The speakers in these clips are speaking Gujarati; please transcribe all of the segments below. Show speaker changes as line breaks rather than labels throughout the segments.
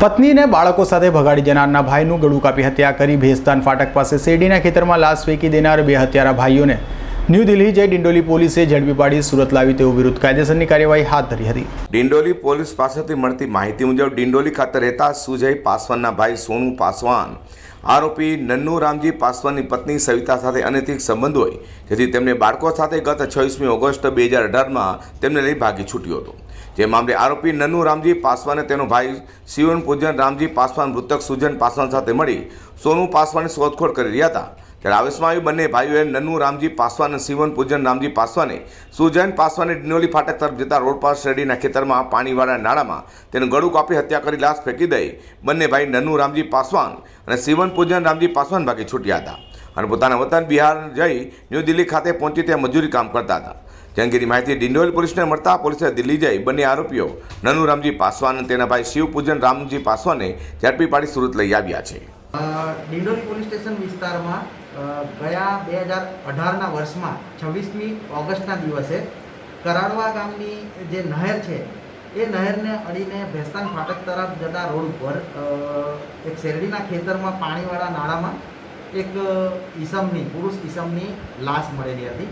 પત્નીને બાળકો સાથે ભગાડી જનારના ભાઈનું ગળું કાપી હત્યા કરી ભેસ્તાન ફાટક પાસે શેરડીના ખેતરમાં લાશ ફેંકી દેનાર બે હત્યારા ભાઈઓને ન્યૂ દિલ્હી જઈ ડિંડોલી પોલીસે ઝડપી પાડી સુરત લાવી તેઓ વિરુદ્ધ કાયદેસરની કાર્યવાહી હાથ ધરી હતી.
ડિંડોલી પોલીસ પાસેથી મળતી માહિતી મુજબ ડિંડોલી ખાતે રહેતા સુજય પાસવાનના ભાઈ સોનુ પાસવાન, આરોપી નન્નુ રામજી પાસવાનની પત્ની સવિતા સાથે અનૈતિક સંબંધ હોય, જેથી તેમને બાળકો સાથે ગત છવ્વીસમી ઓગસ્ટ બે હજાર અઢારમાં તેમને લઈ ભાગી છૂટ્યો હતો. જે મામલે આરોપી નનુ રામજી પાસવાને તેનો ભાઈ શિવન પૂજન રામજી પાસવાન મૃતક સુજન પાસવાન સાથે મળી સોનુ પાસવાનની શોધખોળ કરી રહ્યા હતા. ત્યારે આવેશમાં આવી બંને ભાઈઓએ નનુ રામજી પાસવાન અને શિવન પૂજન રામજી પાસવાને સુજન પાસવાને ડિનોલી ફાટક તરફ જતા રોડ પર શેરડીના ખેતરમાં પાણીવાળા નાળામાં તેનું ગળું કાપી હત્યા કરી લાશ ફેંકી દઈ બંને ભાઈ નનુ રામજી પાસવાન અને શિવન પૂજન રામજી પાસવાન ભાગી છૂટ્યા હતા અને પોતાના વતન બિહાર જઈ ન્યૂ દિલ્હી ખાતે પહોંચી ત્યાં મજૂરી કામ કરતા હતા. જંગીરી માહિતી ડિંડોલ પોલીસને મળતા પોલીસે દિલ્હી જઈ બંને આરોપીઓ, નનુ રામજી પાસવાન તેના ભાઈ શિવપૂજન રામજી પાસવાને ઝડપી પાડી સુરત લઈ આવ્યા છે.
ડિંડોલી પોલીસ સ્ટેશન વિસ્તારમાં ગયા બે હજાર અઢારના વર્ષમાં, છવ્વીસમી ઓગસ્ટના દિવસે, કરાડવા ગામની જે નહેર છે, એ નહેરને અડીને ભેસ્તાન ફાટક તરફ જતા રોડ ઉપર એક શેરડીના ખેતરમાં પાણીવાળા નાળામાં એક ઈસમની, પુરુષ ઈસમની લાશ મળેલી હતી.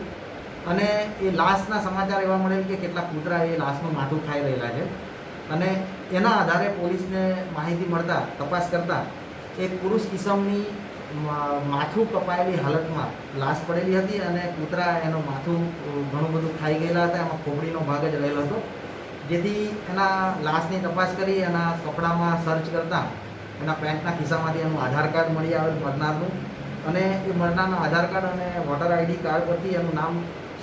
અને એ લાશના સમાચાર એવા મળેલ કે કેટલાક કૂતરા એ લાશનું માથું ખાઈ રહેલા છે. અને એના આધારે પોલીસને માહિતી મળતા, તપાસ કરતા એક પુરુષ કિસમની માથું કપાયેલી હાલતમાં લાશ પડેલી હતી અને કૂતરા એનું માથું ઘણું બધું ખાઈ ગયેલા હતા. એમાં ખોપડીનો ભાગ જ રહેલો હતો. જેથી એના લાશની તપાસ કરી, એના કપડામાં સર્ચ કરતાં એના પેન્ટના ખિસ્સામાંથી એનું આધાર કાર્ડ મળી આવેલું મરનારનું. અને એ મરનારનું આધાર કાર્ડ અને વોટર આઈડી કાર્ડ પરથી એનું નામ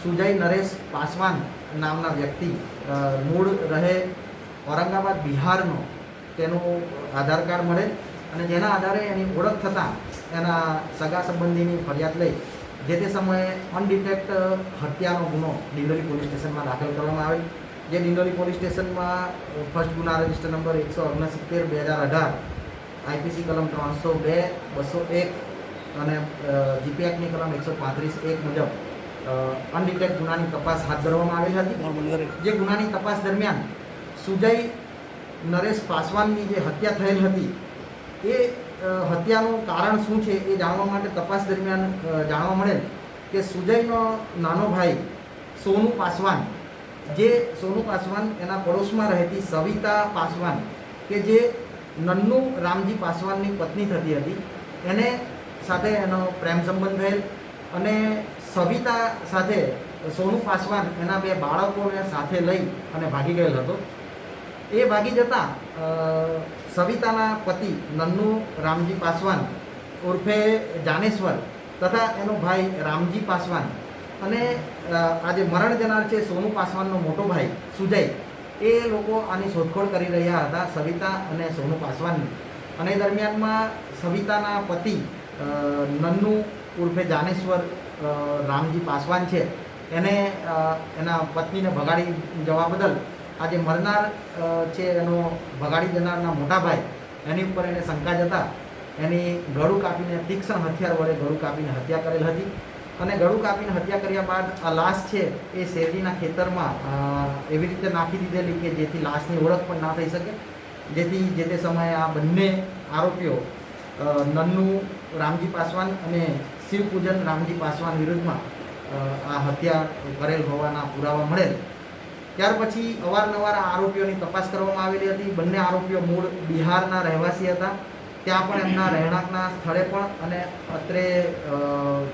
સુજય નરેશ પાસવાન નામના વ્યક્તિ મૂળ રહે ઔરંગાબાદ બિહારનો. તેનું આધાર કાર્ડ મળે અને જેના આધારે એની ઓળખ થતાં એના સગા સંબંધીની ફરિયાદ લઈ જે તે સમયે અનડિટેક્ટ હત્યાનો ગુનો ડિંડોલી પોલીસ સ્ટેશનમાં દાખલ કરવામાં આવેલ. જે ડિંડોલી પોલીસ સ્ટેશનમાં ફર્સ્ટ ગુના રજિસ્ટર નંબર એકસો ઓગણસિત્તેર, બે હજાર અઢાર, આઈપીસી કલમ ત્રણસો બે, બસો એક અને જીપી એક્ટની કલમ એકસો પાંત્રીસ એક મુજબ અનડિટેક્ટ ગુનાની તપાસ હાથ ધરવામાં આવેલી હતી. જે ગુનાની તપાસ દરમિયાન સુજય નરેશ પાસવાનની જે હત્યા થયેલ હતી એ હત્યાનું કારણ શું છે એ જાણવા માટે તપાસ દરમિયાન જાણવા મળેલ કે સુજયનો નાનો ભાઈ સોનુ પાસવાન જે સોનુ પાસવાન એના પડોશમાં રહેતી સવિતા પાસવાન કે જે નન્નુ રામજી પાસવાનની પત્ની થતી હતી એને સાથે એનો પ્રેમ સંબંધ થયેલ અને સવિતા સાથે સોનુ પાસવાન એના બે બાળકોને સાથે લઈ અને ભાગી ગયેલ હતો. એ ભાગી જતાં સવિતાના પતિ નન્નુ રામજી પાસવાન ઉર્ફે જાનેશ્વર તથા એનો ભાઈ રામજી પાસવાન અને આજે મરણ જનાર છે સોનુ પાસવાનનો મોટો ભાઈ સુજય. એ લોકો આની શોધખોળ કરી રહ્યા હતા સવિતા અને સોનુ પાસવાનની. અને દરમિયાનમાં સવિતાના પતિ નન્નુ ઉર્ફે જાનેશ્વર રામજી પાસવાન છે. એને એના પત્નીને ભગાડી જવા બદલ આ જે મરનાર છે એનો ભગાડી જનારના મોટા ભાઈ, એની ઉપર એને શંકા જતા એની ગળું કાપીને તીક્ષ્ણ હથિયાર વડે ગળું કાપીને હત્યા કરેલ હતી અને ગળું કાપીને હત્યા કર્યા બાદ આ લાશ છે એ શેરડીના ખેતરમાં એવી રીતે નાખી દીધેલી કે જેથી લાશની ઓળખ પણ ના થઈ શકે. જેથી જે તે સમયે આ બંને આરોપીઓ નન્નુ રામજી પાસવાન અને શિવપૂજન રામજી પાસવાન વિરુદ્ધમાં આ હત્યા કરેલ હોવાના પુરાવા મળેલ. ત્યાર પછી અવારનવાર આ આરોપીઓની તપાસ કરવામાં આવેલી હતી. બંને આરોપીઓ મૂળ બિહારના રહેવાસી હતા. ત્યાં પણ એમના રહેણાંકના સ્થળે પણ અને અત્રે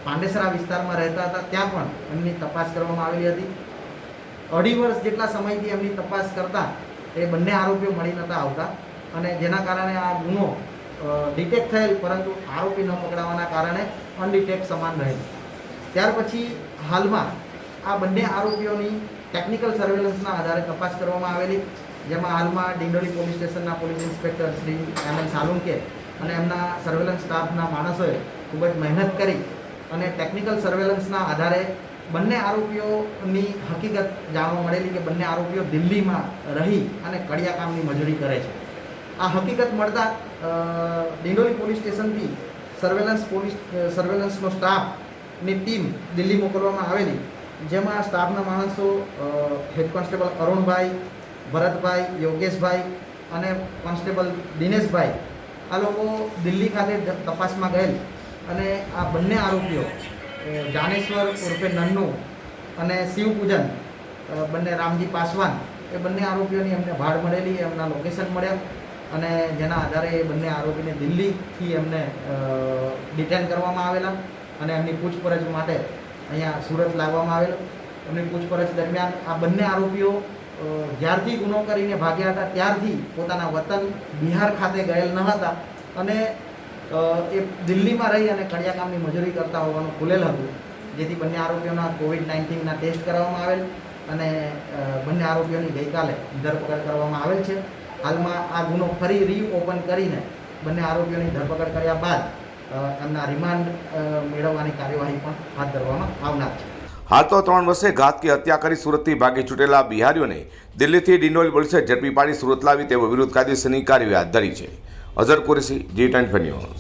પાંડેસરા વિસ્તારમાં રહેતા હતા. ત્યાં પણ એમની તપાસ કરવામાં આવેલી હતી. અઢી વર્ષ જેટલા સમયથી એમની તપાસ કરતા એ બંને આરોપીઓ મળી નહોતા આવતા અને જેના કારણે આ ગુનો ડિટેક્ટ થયેલ, પરંતુ આરોપી ન પકડાવાના કારણે અનડિટેક્ટ સમાન રહેલ ત્યાર પછી હાલમાં આ બંને આરોપીઓની ટેકનિકલ સર્વેલન્સના આધારે તપાસ કરવામાં આવેલી, જેમાં હાલમાં ડિંડોલી પોલીસ સ્ટેશનના police inspector Shri M N Salunke અને એમના સર્વેલન્સ સ્ટાફના માણસોએ ખૂબ જ મહેનત કરી અને ટેકનિકલ સર્વેલન્સના આધારે બંને આરોપીઓની હકીકત જાણવા મળેલી કે બંને આરોપીઓ દિલ્હીમાં રહી અને કડિયા કામની મજૂરી કરે છે. આ હકીકત મળતા ડિંડોલી પોલીસ સ્ટેશનથી સર્વેલન્સ પોલીસ સર્વેલન્સનો સ્ટાફની ટીમ દિલ્હી મોકલવામાં આવેલી, જેમાં સ્ટાફના માણસો હેડ કોન્સ્ટેબલ અરુણભાઈ, ભરતભાઈ, યોગેશભાઈ અને કોન્સ્ટેબલ દિનેશભાઈ, આ લોકો દિલ્હી ખાતે તપાસમાં ગયેલ અને આ બંને આરોપીઓ જાનેશ્વર ઉર્ફે નન્નુ અને શિવપૂજન પૂજન બંને રામજી પાસવાન, એ બંને આરોપીઓની એમને ભાડ મળેલી, એમના લોકેશન મળ્યા. અને જેના આધારે એ બંને આરોપીને દિલ્હીથી એમને ડિટેન કરવામાં આવેલા અને એમની પૂછપરછ માટે અહીંયા સુરત લાવવામાં આવેલ. એમની પૂછપરછ દરમિયાન આ બંને આરોપીઓ જ્યારથી ગુનો કરીને ભાગ્યા હતા ત્યારથી પોતાના વતન બિહાર ખાતે ગયેલ ન હતા અને એ દિલ્હીમાં રહી અને કડિયા કામની મજૂરી કરતા હોવાનું ખુલેલ હતું. જેથી બંને આરોપીઓના કોવિડ નાઇન્ટીનના ટેસ્ટ કરવામાં આવેલ અને બંને આરોપીઓની ગઈકાલે ધરપકડ કરવામાં આવેલ છે. હાલમાં આ ગુનો ફરી રીઓપન કરીને બંને આરોપીઓની ધરપકડ કર્યા બાદ એમના રિમાન્ડ મેળવવાની કાર્યવાહી પણ હાથ ધરવામાં આવનાર છે.
હાલ તો ત્રણ વર્ષે ઘાતકી હત્યા કરી સુરતથી ભાગી છૂટેલા બિહારીઓને દિલ્હીથી ડિંડોલી પોલીસે ઝડપી પાડી સુરત લાવી તેવો વિરુદ્ધ કાયદેસરની કાર્યવાહી હાથ ધરી છે. Azhar Qureshi G twenty news